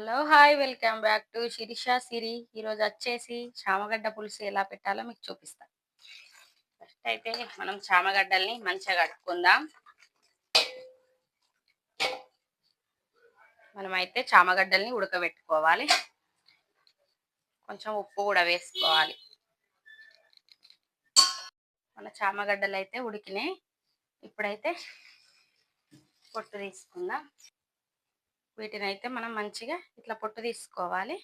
Hello hi welcome back to Sirisha Siri. ఈరోజు వచ్చేసి చామగడ్డ పులుసు ఎలా పెట్టాలో మీకు చూపిస్తాను ఫస్ట్ అయితే మనం చామగడ్డల్ని మంచిగా కట్టుకుందాం మనమైతే చామగడ్డల్ని ఉడకబెట్టుకోవాలి. కొంచెం ఉప్పు కూడా వేసుకోవాలి. మన చామగడ్డలు అయితే ఉడికినాయి. ఇప్పుడైతే పొట్టు తీసుకుందాం. వీటిని అయితే మనం మంచిగా ఇట్లా పొట్టు తీసుకోవాలి.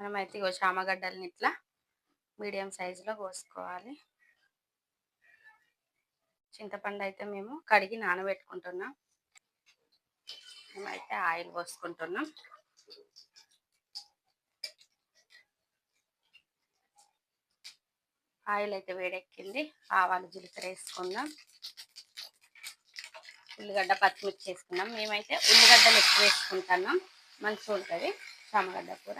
మనమైతే ఇగో చామగడ్డల్ని ఇట్లా మీడియం సైజులో కోసుకోవాలి. చింతపండు అయితే మేము కడిగి నానబెట్టుకుంటున్నాం. మేమైతే ఆయిల్ పోసుకుంటున్నాం. ఆయిల్ అయితే వేడెక్కింది. ఆవాలు జీలకర్ర వేసుకుందాం ఉల్లిగడ్డ పచ్చిమిర్చి వేసుకుందాం మేమైతే ఉల్లిగడ్డలు ఎక్కువ వేసుకుంటున్నాం. మంచిగా ఉంటుంది చామగడ్డ కూర.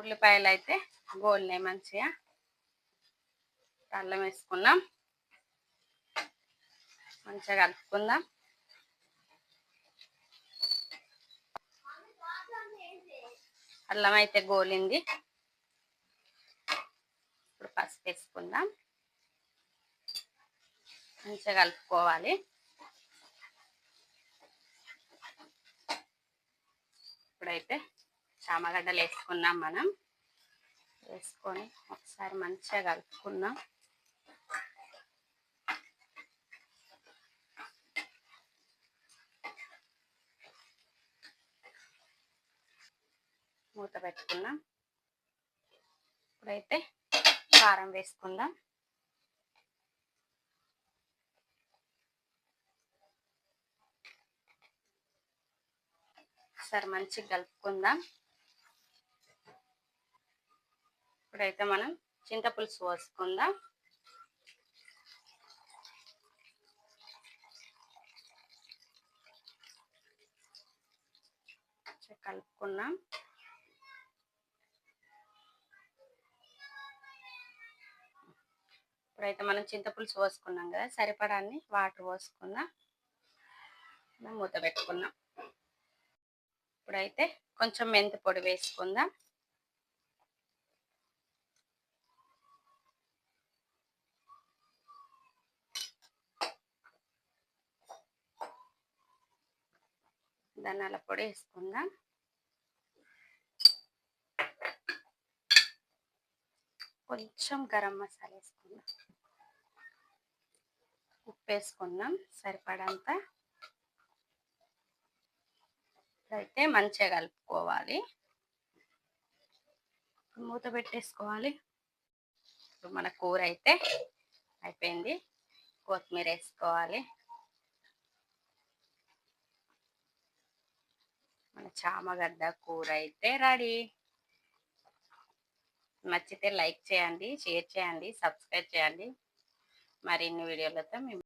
ఉల్లిపాయలు అయితే గోల్నాయి మంచిగా. అల్లం వేసుకున్నాం. మంచిగా కలుపుకుందాం. అల్లం అయితే గోలింది. ఇప్పుడు పసుపు వేసుకుందాం. మంచిగా కలుపుకోవాలి. ఇప్పుడైతే చామగడ్డలు వేసుకున్నాం మనం. వేసుకొని ఒకసారి మంచిగా కలుపుకున్నాం మూత పెట్టుకుందాం. ఇప్పుడైతే కారం వేసుకుందాం. ఒకసారి మంచిగా కలుపుకుందాం. ఇప్పుడైతే మనం చింతపులుసు పోసుకుందాం. కలుపుకున్నాం ఇప్పుడైతే మనం చింతపులుసు పోసుకున్నాం కదా సరిపడాన్ని వాటర్ పోసుకుందాం మూత పెట్టుకున్నాం. ఇప్పుడైతే కొంచెం మెంతి పొడి వేసుకుందాం. ధనాల పొడి వేసుకుందాం. కొంచెం గరం మసాలా వేసుకుందాం. ఉప్పు వేసుకుందాం సరిపడంత. అయితే మంచిగా కలుపుకోవాలి. మూత పెట్టేసుకోవాలి. ఇప్పుడు మన కూర అయితే అయిపోయింది. కొత్తిమీర వేసుకోవాలి. మన చామగడ్డ కూర అయితే రెడీ. నచ్చితే లైక్ చేయండి షేర్ చేయండి సబ్స్క్రైబ్ చేయండి. మరిన్ని వీడియోలతో మేము